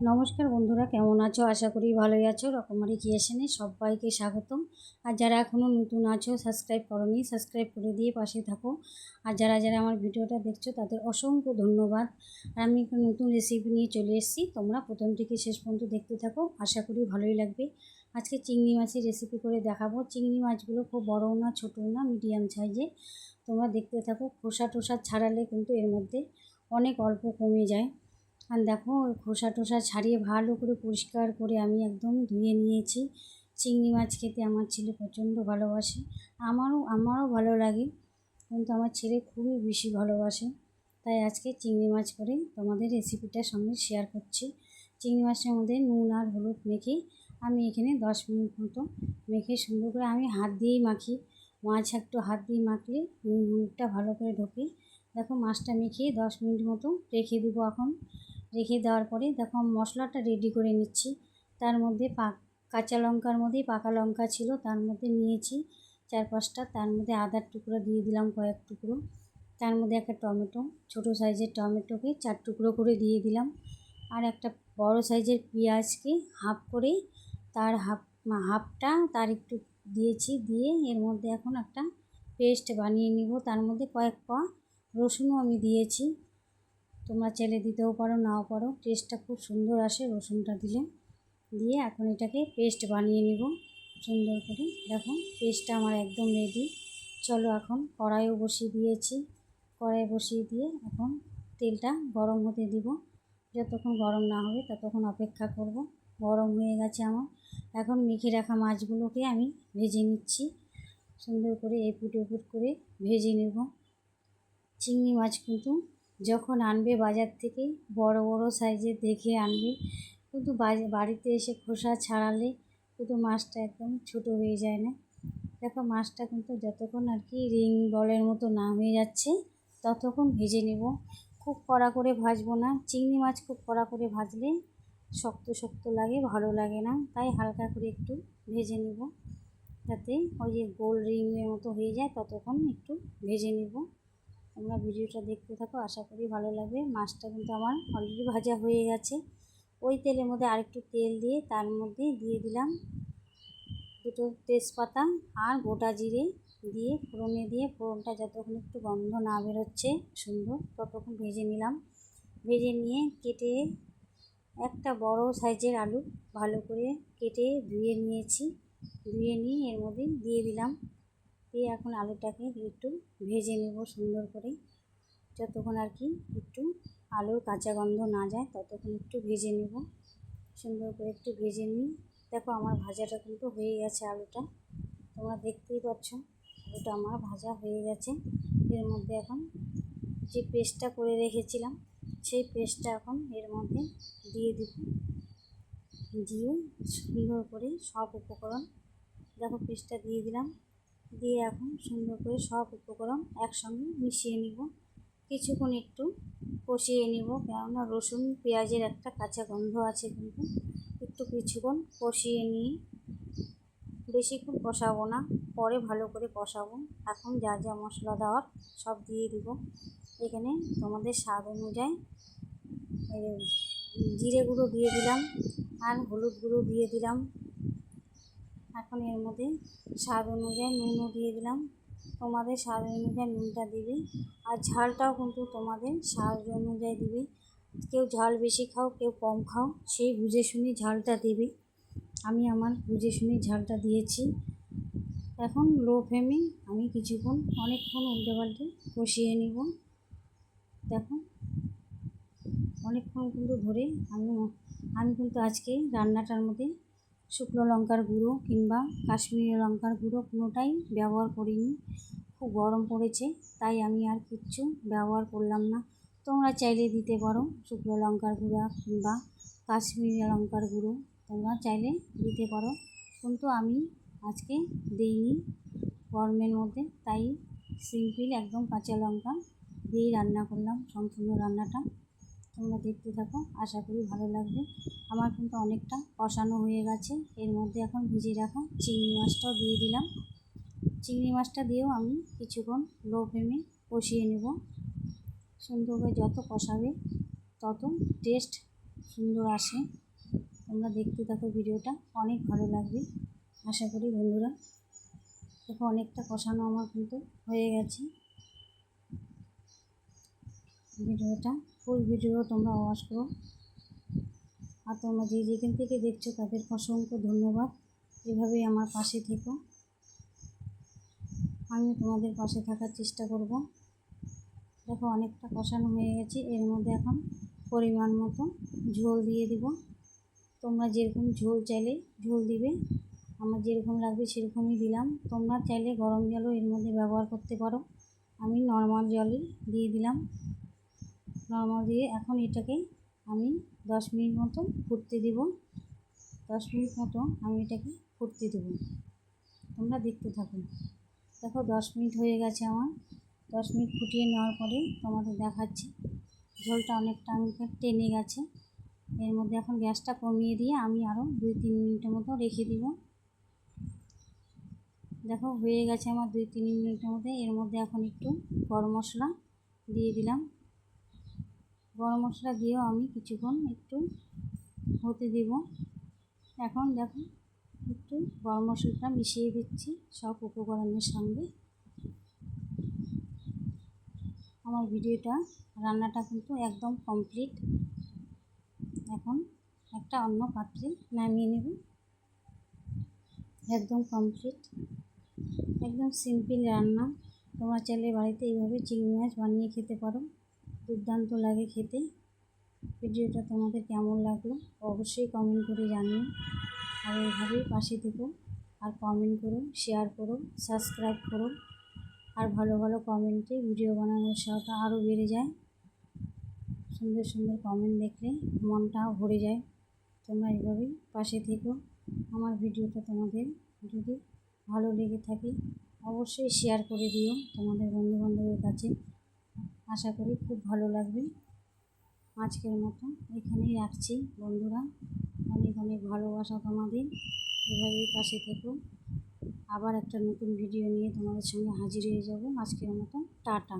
নমস্কার বন্ধুরা, কেমন আছো? আশা করি ভালোই আছো। রকমারি ক্রিয়েশনে সবাইকে স্বাগতম। আর যারা এখনও নতুন আছো, সাবস্ক্রাইব করনি, সাবস্ক্রাইব করে দিয়ে পাশে থাকো। আর যারা যারা আমার ভিডিওটা দেখছ, তাদের অসংখ্য ধন্যবাদ। আর আমি একটা নতুন রেসিপি নিয়ে চলে এসেছি। তোমরা প্রথম থেকে শেষ পর্যন্ত দেখতে থাকো। আশা করি ভালোই লাগবে। আজকে চিংড়ি মাছের রেসিপি করে দেখাবো। চিংড়ি মাছগুলো খুব বড়ও না ছোটো না মিডিয়াম সাইজে তোমরা দেখতে থাকো। খোসা টোসা ছাড়ালে কিন্তু এর মধ্যে অনেক অল্প কমে যায়। আর দেখো খোসা টোসা ছাড়িয়ে ভালো করে পরিষ্কার করে আমি একদম ধুয়ে নিয়েছি। চিংড়ি মাছ খেতে আমার ছেলে প্রচণ্ড ভালোবাসে। আমারও আমারও ভালো লাগে, কিন্তু আমার ছেলে খুবই বেশি ভালোবাসে। তাই আজকে চিংড়ি মাছ করে তোমাদের রেসিপিটার সঙ্গে শেয়ার করছি। চিংড়ি মাছের মধ্যে নুন আর হলুদ মেখে আমি এখানে দশ মিনিট মতো মেখে সুন্দর করে আমি হাত দিয়েই মাখি। মাছ একটু হাত দিয়ে মাখলে নুন হলুদটা ভালো করে ঢোকে। দেখো মাছটা মেখে দশ মিনিট মতো রেখে দেবো এখন। রেখে দেওয়ার পরে দেখো মশলাটা রেডি করে নিচ্ছি। তার মধ্যে পা কাঁচা লঙ্কার মধ্যেই পাকা লঙ্কা ছিল, তার মধ্যে নিয়েছি চার পাঁচটা। তার মধ্যে আদার টুকরো দিয়ে দিলাম কয়েক টুকরো। তার মধ্যে একটা টমেটো, ছোটো সাইজের টমেটোকে চার টুকরো করে দিয়ে দিলাম। আর একটা বড় সাইজের পেঁয়াজকে হাফ করে তার হাফ হাফটা তার একটু দিয়েছি, দিয়ে এর মধ্যে এখন একটা পেস্ট বানিয়ে নিব। তার মধ্যে কয়েক পা রসুনও আমি দিয়েছি। তোমরা চাইলে দিতেও পারো, নাও পারো। টেস্টটা খুব সুন্দর আসে, রসুনটা দিলে দিয়ে এখন এটাকে পেস্ট বানিয়ে নিব সুন্দর করে। দেখো পেস্টটা আমার একদম রেডি চলো এখন কড়াইও বসিয়ে দিয়েছি। কড়াই বসিয়ে দিয়ে এখন তেলটা গরম হতে দিব। যতক্ষণ গরম না হবে ততক্ষণ অপেক্ষা করব। গরম হয়ে গেছে আমার। এখন মেখে রাখা মাছগুলোকে আমি ভেজে নিচ্ছি। সুন্দর করে এপুট এপুট করে ভেজে নেব। চিংড়ি মাছ কিন্তু যখন আনবে বাজার থেকে, বড় বড় সাইজের দেখে আনবে। কিন্তু বাড়িতে এসে খোসা ছাড়ালে কিন্তু মাছটা একদম ছোটো হয়ে যায় না। দেখো মাছটা কিন্তু যতক্ষণ আর কি রিং বলের মতো না হয়ে যাচ্ছে, ততক্ষণ ভেজে নেব। খুব কড়া করে ভাজবো না। চিংড়ি মাছ খুব কড়া করে ভাজলে শক্ত শক্ত লাগে, ভালো লাগে না। তাই হালকা করে একটু ভেজে নেব। যাতে ওই যে গোল রিংয়ের মতো হয়ে যায়, ততক্ষণ একটু ভেজে নেব। তোমরা ভিডিওটা দেখতে থাকো, আশা করি ভালো লাগবে। মাছটা কিন্তু আমার অলরেডি ভাজা হয়ে গেছে। ওই তেলের মধ্যে আরেকটু তেল দিয়ে তার মধ্যে দিয়ে দিলাম দুটো তেজপাতা আর গোটা জিরে দিয়ে ফোড়নে দিয়ে, ফোড়নটা যতক্ষণ একটু গন্ধ না বেরোচ্ছে সুন্দর, ততক্ষণ ভেজে নিলাম। ভেজে নিয়ে কেটে একটা বড় সাইজের আলু ভালো করে কেটে ধুয়ে নিয়েছি। ধুয়ে নিয়ে এর মধ্যে দিয়ে দিলাম। দিয়ে এখন আলুটাকে একটু ভেজে নেব সুন্দর করে। যতক্ষণ আর কি একটু আলুর কাঁচা গন্ধ না যায়, ততক্ষণ একটু ভেজে নেব। সুন্দর করে একটু ভেজে নিই। দেখো আমার ভাজাটা কিন্তু হয়ে গেছে আলুটা। তোমরা দেখতেই পাচ্ছ, আলুটা আমার ভাজা হয়ে গেছে। এর মধ্যে এখন যে পেস্টটা করে রেখেছিলাম, সেই পেস্টটা এখন এর মধ্যে দিয়ে দেব। দিয়ে সুন্দর করে সব উপকরণ, দেখো পেস্টটা দিয়ে দিলাম। দিয়ে এখন সুন্দর করে সব উপকরণ একসঙ্গে মিশিয়ে নিব। কিছুক্ষণ একটু কষিয়ে নিব, কেননা রসুন, পেঁয়াজের একটা কাঁচা গন্ধ আছে কিন্তু। একটু কিছুক্ষণ কষিয়ে নিয়ে বেশিক্ষণ কষাবো না, পরে ভালো করে কষাবো। এখন যা যা মশলা দেওয়ার সব দিয়ে দিব। এখানে তোমাদের স্বাদ অনুযায়ী জিরে গুঁড়ো দিয়ে দিলাম আর হলুদ গুঁড়ো দিয়ে দিলাম। এখন এর মধ্যে স্বাদ অনুযায়ী নুনও দিয়ে দিলাম। তোমাদের স্বাদ অনুযায়ী নুনটা দিবে। আর ঝালটাও কিন্তু তোমাদের স্বাদ অনুযায়ী দিবে। কেউ ঝাল বেশি খাও, কেউ কম খাও, সেই বুঝে শুনে ঝালটা দেবে। আমি আমার বুঝে শুনে ঝালটা দিয়েছি। এখন লো ফ্লেমে আমি কিছুক্ষণ, অনেকক্ষণ উল্টে পাল্টে কষিয়ে নিব। দেখো, অনেকক্ষণ কিন্তু ধরে আমি আমি কিন্তু আজকে রান্নাটার মধ্যে শুকনো লঙ্কার গুঁড়ো কিংবা কাশ্মীরি লঙ্কার গুঁড়ো কোনোটাই ব্যবহার করিনি। খুব গরম পড়েছে, তাই আমি আর কিচ্ছু ব্যবহার করলাম না। তোমরা চাইলে দিতে পারো শুকনো লঙ্কার গুঁড়া কিংবা কাশ্মীরি লঙ্কার গুঁড়ো, তোমরা চাইলে দিতে পারো। কিন্তু আমি আজকে দিইনি গরমের মধ্যে, তাই সিম্পল একদম কাঁচা লঙ্কা দিয়েই রান্না করলাম, সম্পূর্ণ রান্নাটা। তোমরা দেখতে থাকো, আশা করি ভালো লাগবে। আমার কিন্তু অনেকটা কষানো হয়ে গেছে। এর মধ্যে এখন ভিজে রাখা চিংড়ি মাছটাও দিয়ে দিলাম। চিংড়ি মাছটা দিয়েও আমি কিছুক্ষণ লো ফ্লেমে কষিয়ে নেব। সুন্দর করে যত কষাবে, তত টেস্ট সুন্দর আসে। তোমরা দেখতে থাকো ভিডিওটা, অনেক ভালো লাগবে। আশা করি বন্ধুরা, দেখো অনেকটা কষানো আমার কিন্তু হয়ে গেছে। ভিডিওটা ফুল ভিডিও তোমরা ওয়াশ করো। আর তোমরা যে যেখান থেকে দেখছ তাদের অসংখ্য ধন্যবাদ। এভাবেই আমার পাশে থেকো। আমি তোমাদের পাশে থাকার চেষ্টা করব। দেখো অনেকটা কষানো হয়ে গেছে। এর মধ্যে এখন পরিমাণ মতো ঝোল দিয়ে দিব। তোমরা যেরকম ঝোল চাইলে ঝোল দিবে। আমার যেরকম লাগবে সেরকমই দিলাম। তোমরা চাইলে গরম জলও এর মধ্যে ব্যবহার করতে পারো। আমি নর্মাল জলই দিয়ে দিলাম। নর্মাল দিয়ে এখন এটাকে আমি দশ মিনিট মতো ফুটতে দিব। দশ মিনিট মতো আমি এটাকে ফুটতে দেবো। তোমরা দেখতে থাকো। দেখো দশ মিনিট হয়ে গেছে আমার। দশ মিনিট ফুটিয়ে নেওয়ার পরে তোমাদের দেখাচ্ছি। ঝোলটা অনেকটা আমাকে টেনে গেছে। এর মধ্যে এখন গ্যাসটা কমিয়ে দিয়ে আমি আরও দুই তিন মিনিটের মতো রেখে দিব। দেখো হয়ে গেছে আমার দুই তিন মিনিটের মধ্যে। এর মধ্যে এখন একটু গরম মশলা দিয়ে দিলাম। গরম মশলা দিয়েও আমি কিছুক্ষণ একটু হতে দেব। এখন দেখো, একটু গরম মশলাটা মিশিয়ে দিচ্ছি সব উপকরণের সঙ্গে। আমার ভিডিওটা, রান্নাটা কিন্তু একদম কমপ্লিট এখন একটা অন্য পাত্রে নামিয়ে নেব। একদম কমপ্লিট একদম সিম্পল রান্না। তোমরা চাইলে বাড়িতে এইভাবে চিংড়ি মাছ বানিয়ে খেতে পারো। দুর্দান্ত লাগে খেতে। ভিডিওটা তোমাদের কেমন লাগল অবশ্যই কমেন্ট করে জানিও। আর এইভাবেই পাশে থেকো। আর কমেন্ট করো শেয়ার করো সাবস্ক্রাইব করো। আর ভালো ভালো কমেন্টে ভিডিও বানানোর উৎসাহটা আরও বেড়ে যায়। সুন্দর সুন্দর কমেন্ট দেখলে মনটাও ভরে যায়। তোমরা এইভাবেই পাশে থেকো। আমার ভিডিওটা তোমাদের যদি ভালো লেগে থাকে অবশ্যই শেয়ার করে দিও তোমাদের বন্ধুবান্ধবের কাছে। আশা করি খুব ভালো লাগবে আজকের মতো। এখানেই রাখছি বন্ধুরা। অনেক অনেক ভালোবাসা তোমাদের। এভাবেই পাশে থেকো। আবার একটা নতুন ভিডিও নিয়ে তোমাদের সঙ্গে হাজির হয়ে যাব। আজকের মতো টাটা।